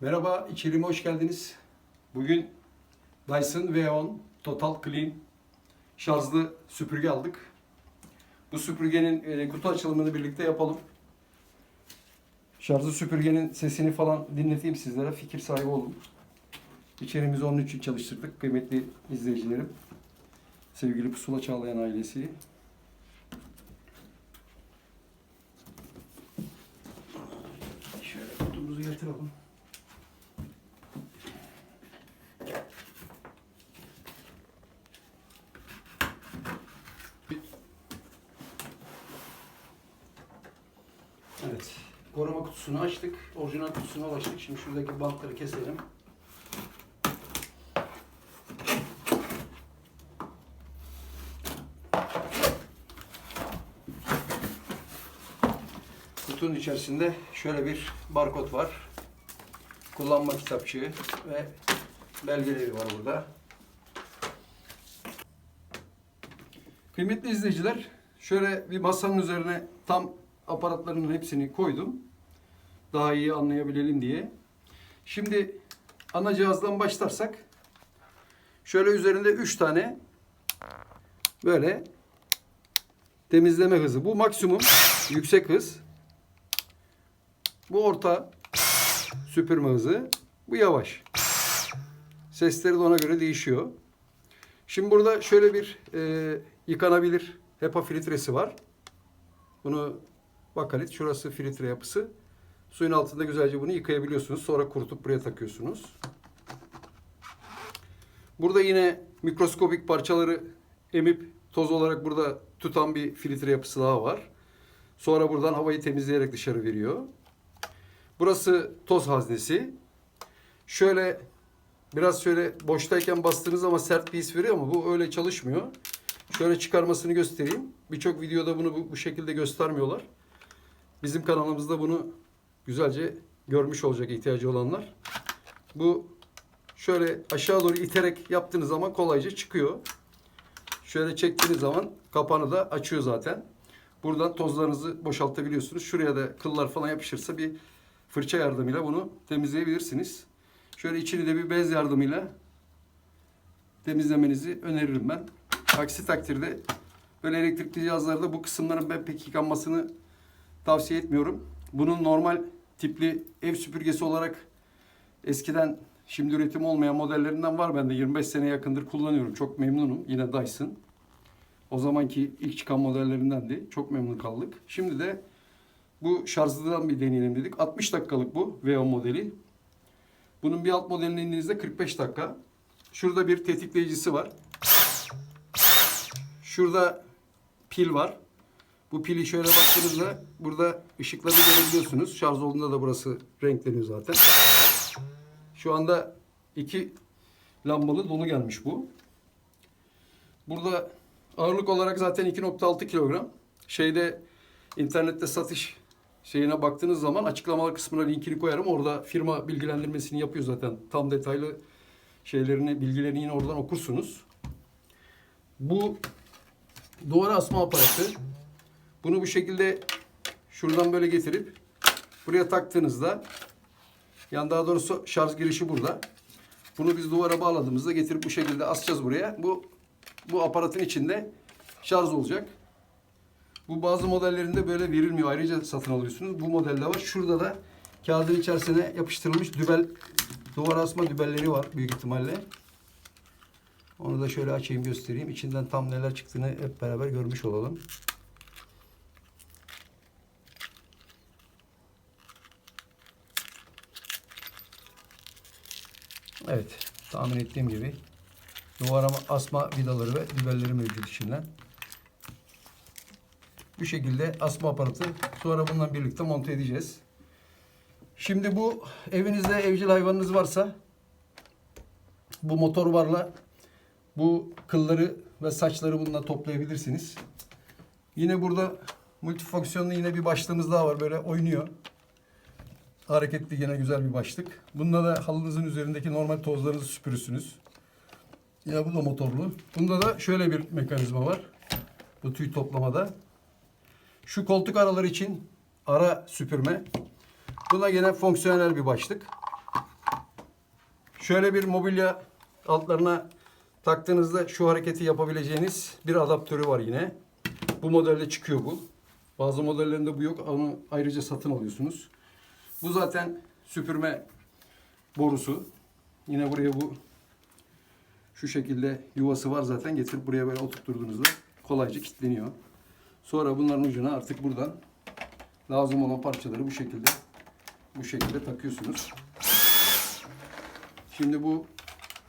Merhaba, içeriğime hoş geldiniz. Bugün Dyson V10 Total Clean şarjlı süpürge aldık. Bu süpürgenin e, kutu açılımını birlikte yapalım. Şarjlı süpürgenin sesini falan dinleteyim sizlere, fikir sahibi olun. İçerimizi onun için çalıştırdık kıymetli izleyicilerim. Sevgili Pusula Çağlayan ailesi. Şöyle kutumuzu yatıralım. Evet. Koruma kutusunu açtık. Orijinal kutusuna ulaştık. Şimdi şuradaki bantları keselim. Kutunun içerisinde şöyle bir barkod var. Kullanma kitapçığı ve belgeleri var burada. Kıymetli izleyiciler, şöyle bir masanın üzerine tam aparatların hepsini koydum. Daha iyi anlayabilelim diye. Şimdi ana cihazdan başlarsak şöyle üzerinde 3 tane böyle temizleme hızı. Bu maksimum yüksek hız. Bu orta süpürme hızı. Bu yavaş. Sesleri de ona göre değişiyor. Şimdi burada şöyle bir e, yıkanabilir HEPA filtresi var. Bunu bakalit. Şurası filtre yapısı. Suyun altında güzelce bunu yıkayabiliyorsunuz. Sonra kurutup buraya takıyorsunuz. Burada yine mikroskopik parçaları emip toz olarak burada tutan bir filtre yapısı daha var. Sonra buradan havayı temizleyerek dışarı veriyor. Burası toz haznesi. Şöyle biraz şöyle boştayken bastığınız ama sert bir his veriyor ama bu öyle çalışmıyor. Şöyle çıkarmasını göstereyim. Birçok videoda bunu bu, bu şekilde göstermiyorlar. Bizim kanalımızda bunu güzelce görmüş olacak ihtiyacı olanlar. Bu şöyle aşağı doğru iterek yaptığınız zaman kolayca çıkıyor. Şöyle çektiğiniz zaman kapağını da açıyor zaten. Buradan tozlarınızı boşaltabiliyorsunuz. Şuraya da kıllar falan yapışırsa bir fırça yardımıyla bunu temizleyebilirsiniz. Şöyle içini de bir bez yardımıyla temizlemenizi öneririm ben. Aksi takdirde böyle elektrikli cihazlarda bu kısımların ben pek yıkanmasını tavsiye etmiyorum. Bunun normal tipli ev süpürgesi olarak eskiden şimdi üretim olmayan modellerinden var bende 25 sene yakındır kullanıyorum. Çok memnunum. Yine Dyson. O zamanki ilk çıkan modellerindendi. Çok memnun kaldık. Şimdi de bu şarjlıdan bir deneyelim dedik. 60 dakikalık bu V10 modeli. Bunun bir alt modelini indiğinizde 45 dakika. Şurada bir tetikleyicisi var. Şurada pil var. Bu pili şöyle baktığınızda burada ışıkları görebiliyorsunuz. Şarj olduğunda da burası renkleniyor zaten. Şu anda iki lambalı dolu gelmiş bu. Burada ağırlık olarak zaten 2.6 kilogram. Şeyde internette satış şeyine baktığınız zaman açıklamalar kısmına linkini koyarım. Orada firma bilgilendirmesini yapıyor zaten. Tam detaylı şeylerini, bilgilerini yine oradan okursunuz. Bu duvara asma aparatı. Bunu bu şekilde şuradan böyle getirip buraya taktığınızda yani daha doğrusu şarj girişi burada. Bunu biz duvara bağladığımızda getirip bu şekilde asacağız buraya. Bu bu aparatın içinde şarj olacak. Bu bazı modellerinde böyle verilmiyor. Ayrıca satın alıyorsunuz. Bu modelde var. Şurada da kağıdın içerisine yapıştırılmış dübel duvara asma dübelleri var büyük ihtimalle. Onu da şöyle açayım göstereyim. İçinden tam neler çıktığını hep beraber görmüş olalım. Evet, tahmin ettiğim gibi duvara asma vidaları ve dübelleri mevcut içinden. Bu şekilde asma aparatı sonra bununla birlikte monte edeceğiz. Şimdi bu evinizde evcil hayvanınız varsa bu motor varla bu kılları ve saçları bununla toplayabilirsiniz. Yine burada multifonksiyonlu yine bir başlığımız daha var. Böyle oynuyor. Hareketli yine güzel bir başlık. Bununla da halınızın üzerindeki normal tozlarınızı süpürürsünüz. Ya bu da motorlu. Bunda da şöyle bir mekanizma var. Bu tüy toplamada. Şu koltuk araları için ara süpürme. Buna gene fonksiyonel bir başlık. Şöyle bir mobilya altlarına taktığınızda şu hareketi yapabileceğiniz bir adaptörü var yine. Bu modelde çıkıyor bu. Bazı modellerinde bu yok. Onu ayrıca satın alıyorsunuz. Bu zaten süpürme borusu. Yine buraya bu şu şekilde yuvası var zaten. Getirip buraya böyle oturtturduğunuzda kolayca kilitleniyor. Sonra bunların ucuna artık buradan lazım olan parçaları bu şekilde bu şekilde takıyorsunuz. Şimdi bu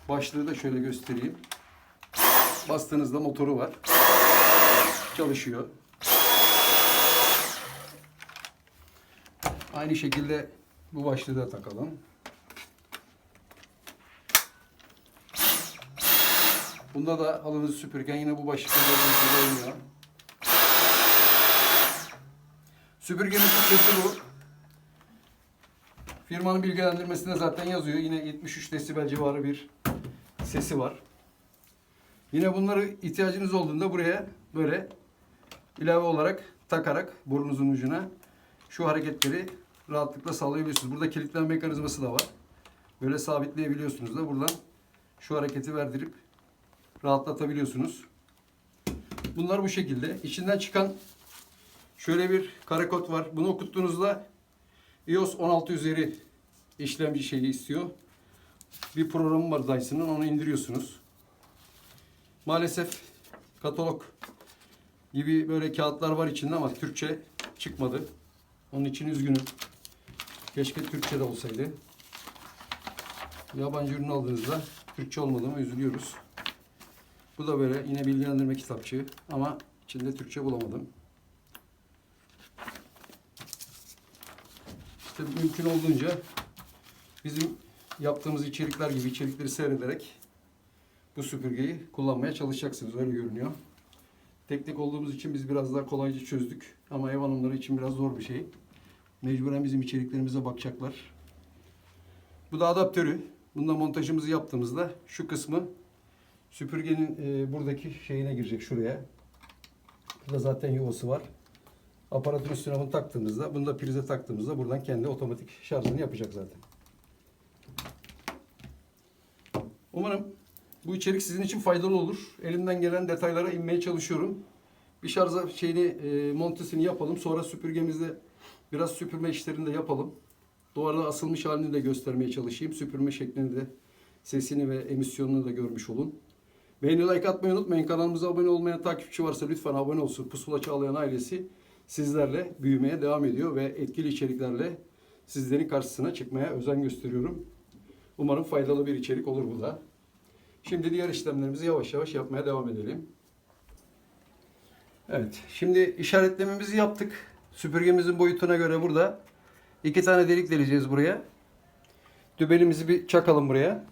başlığı da şöyle göstereyim. Bastığınızda motoru var. Çalışıyor. Aynı şekilde bu başlığı da takalım. Bunda da halınızı süpürürken yine bu başlıkla gördüğünüz gibi. Süpürgenin Türkçesi bu. Firmanın bilgilendirmesinde zaten yazıyor. Yine 73 desibel civarı bir sesi var. Yine bunları ihtiyacınız olduğunda buraya böyle ilave olarak takarak burnunuzun ucuna şu hareketleri rahatlıkla sağlayabiliyorsunuz. Burada kilitleme mekanizması da var. Böyle sabitleyebiliyorsunuz da buradan şu hareketi verdirip rahatlatabiliyorsunuz. Bunlar bu şekilde. İçinden çıkan şöyle bir karekod var. Bunu okuttuğunuzda iOS 16 üzeri işlemci şeyi istiyor. Bir programı var Dyson'ın onu indiriyorsunuz. Maalesef katalog gibi böyle kağıtlar var içinde ama Türkçe çıkmadı. Onun için üzgünüm. Keşke Türkçe de olsaydı. Yabancı ürün aldığınızda Türkçe olmadığıma üzülüyoruz. Bu da böyle yine bilgilendirme kitapçığı ama içinde Türkçe bulamadım. İşte mümkün olduğunca bizim yaptığımız içerikler gibi içerikleri seyrederek bu süpürgeyi kullanmaya çalışacaksınız. Öyle görünüyor. Teknik olduğumuz için biz biraz daha kolayca çözdük. Ama ev hanımları için biraz zor bir şey. Mecburen bizim içeriklerimize bakacaklar. Bu da adaptörü. Bunda montajımızı yaptığımızda şu kısmı süpürgenin e, buradaki şeyine girecek şuraya. Burada zaten yuvası var. Aparatın üstüne bunu taktığımızda, bunu da prize taktığımızda buradan kendi otomatik şarjını yapacak zaten. Umarım bu içerik sizin için faydalı olur. Elimden gelen detaylara inmeye çalışıyorum. Bir şarja şeyini, e, montesini yapalım. Sonra süpürgemizde biraz süpürme işlerini de yapalım. Duvarda asılmış halini de göstermeye çalışayım. Süpürme şeklini de, sesini ve emisyonunu da görmüş olun. Beğeni like atmayı unutmayın. Kanalımıza abone olmayan takipçi varsa lütfen abone olsun. Pusula Çağlayan ailesi sizlerle büyümeye devam ediyor ve etkili içeriklerle sizlerin karşısına çıkmaya özen gösteriyorum. Umarım faydalı bir içerik olur bu da. Şimdi diğer işlemlerimizi yavaş yavaş yapmaya devam edelim. Evet, şimdi işaretlememizi yaptık. Süpürgemizin boyutuna göre burada iki tane delik deleceğiz buraya. Dübelimizi bir çakalım buraya.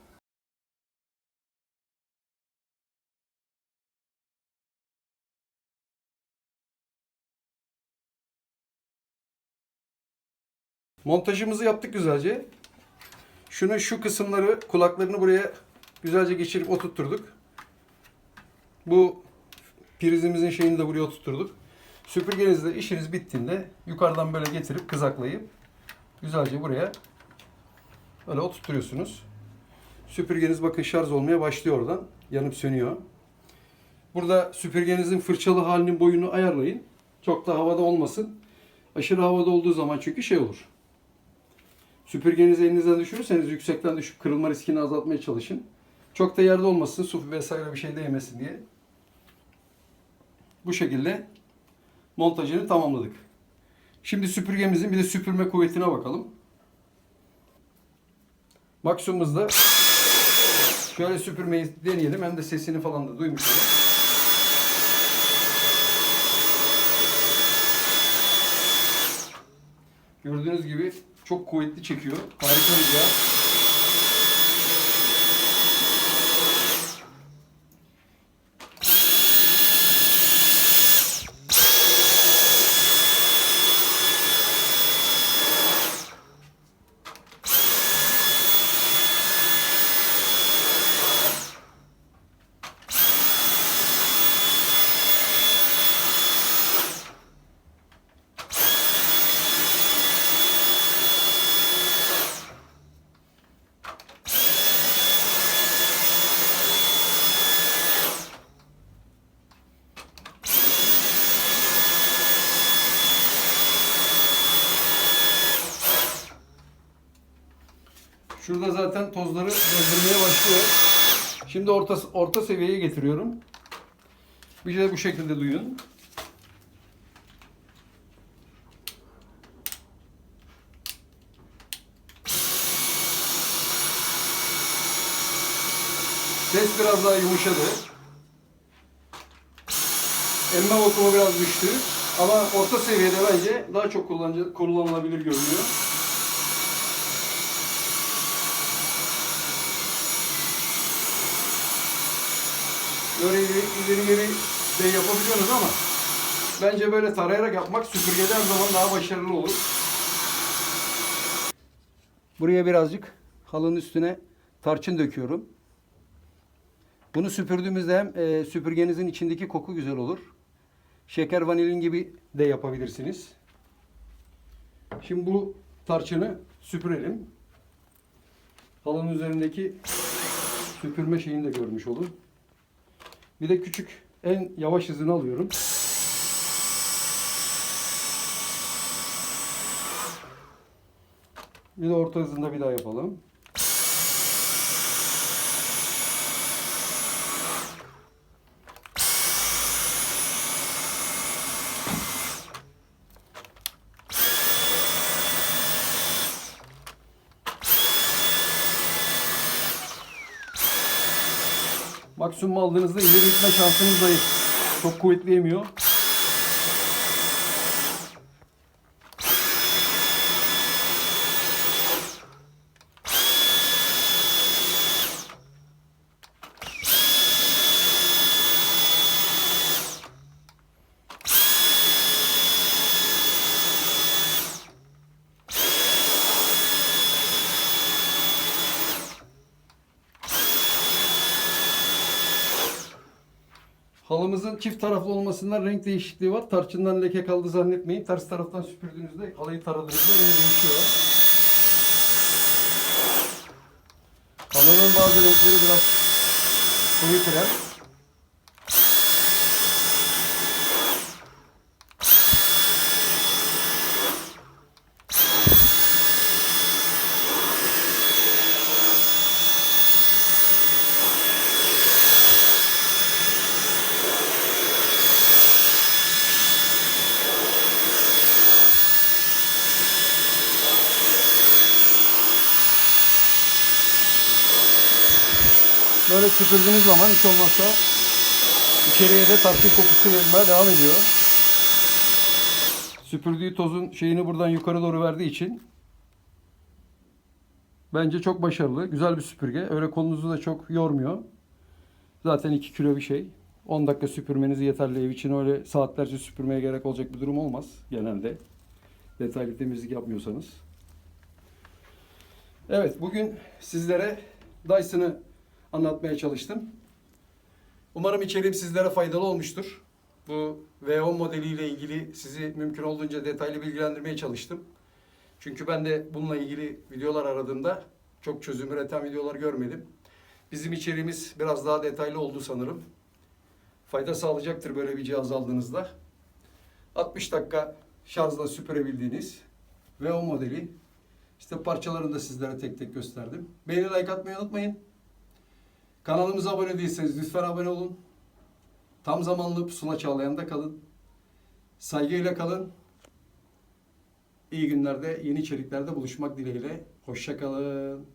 Montajımızı yaptık güzelce. Şunun şu kısımları, kulaklarını buraya güzelce geçirip oturtturduk. Bu prizimizin şeyini de buraya oturtturduk. Süpürgenizle işiniz bittiğinde yukarıdan böyle getirip kızaklayıp güzelce buraya böyle oturtuyorsunuz. Süpürgeniz bakın şarj olmaya başlıyor oradan. Yanıp sönüyor. Burada süpürgenizin fırçalı halinin boyunu ayarlayın. Çok da havada olmasın. Aşırı havada olduğu zaman çünkü şey olur. Süpürgenizi elinizden düşürürseniz yüksekten düşüp kırılma riskini azaltmaya çalışın. Çok da yerde olmasın, su vesaire bir şey değmesin diye. Bu şekilde montajını tamamladık. Şimdi süpürgemizin bir de süpürme kuvvetine bakalım. Maksimumuzda şöyle süpürmeyi deneyelim. Hem de sesini falan da duymuş olalım. Gördüğünüz gibi çok kuvvetli çekiyor. Harika bir cihaz. Zaten tozları döndürmeye başlıyor. Şimdi orta, orta seviyeye getiriyorum. Bir de bu şekilde duyun. Ses biraz daha yumuşadı. Emme vakumu biraz düştü. Ama orta seviyede bence daha çok kullanılabilir görünüyor. İleri ileri geri de yapabiliyorsunuz ama bence böyle tarayarak yapmak süpürgede her zaman daha başarılı olur. Buraya birazcık halının üstüne tarçın döküyorum. Bunu süpürdüğümüzde hem e, süpürgenizin içindeki koku güzel olur. Şeker vanilin gibi de yapabilirsiniz. Şimdi bu tarçını süpürelim. Halının üzerindeki süpürme şeyini de görmüş olun. Bir de küçük en yavaş hızını alıyorum. Bir de orta hızında bir daha yapalım. Maksimum aldığınızda ileri gitme şansınız zayıf. Çok kuvvetleyemiyor. Halımızın çift taraflı olmasından renk değişikliği var. Tarçından leke kaldı zannetmeyin. Ters taraftan süpürdüğünüzde halıyı taradığınızda yine değişiyor. Halının bazı renkleri biraz koyu krem. Böyle süpürdüğünüz zaman hiç olmazsa içeriye de tarçın kokusu gelmeye devam ediyor. Süpürdüğü tozun şeyini buradan yukarı doğru verdiği için bence çok başarılı. Güzel bir süpürge. Öyle kolunuzu da çok yormuyor. Zaten 2 kilo bir şey. 10 dakika süpürmeniz yeterli. Ev için öyle saatlerce süpürmeye gerek olacak bir durum olmaz genelde. Detaylı temizlik yapmıyorsanız. Evet bugün sizlere Dyson'ı anlatmaya çalıştım. Umarım içeriğim sizlere faydalı olmuştur. Bu V10 modeliyle ilgili sizi mümkün olduğunca detaylı bilgilendirmeye çalıştım. Çünkü ben de bununla ilgili videolar aradığımda çok çözüm üreten videolar görmedim. Bizim içeriğimiz biraz daha detaylı oldu sanırım. Fayda sağlayacaktır böyle bir cihaz aldığınızda. 60 dakika şarjla süpürebildiğiniz V10 modeli. İşte parçalarını da sizlere tek tek gösterdim. Beğeni like atmayı unutmayın. Kanalımıza abone değilseniz lütfen abone olun. Tam zamanlı pusula çağlayan'da kalın. Saygıyla kalın. İyi günlerde, yeni içeriklerde buluşmak dileğiyle. Hoşça kalın.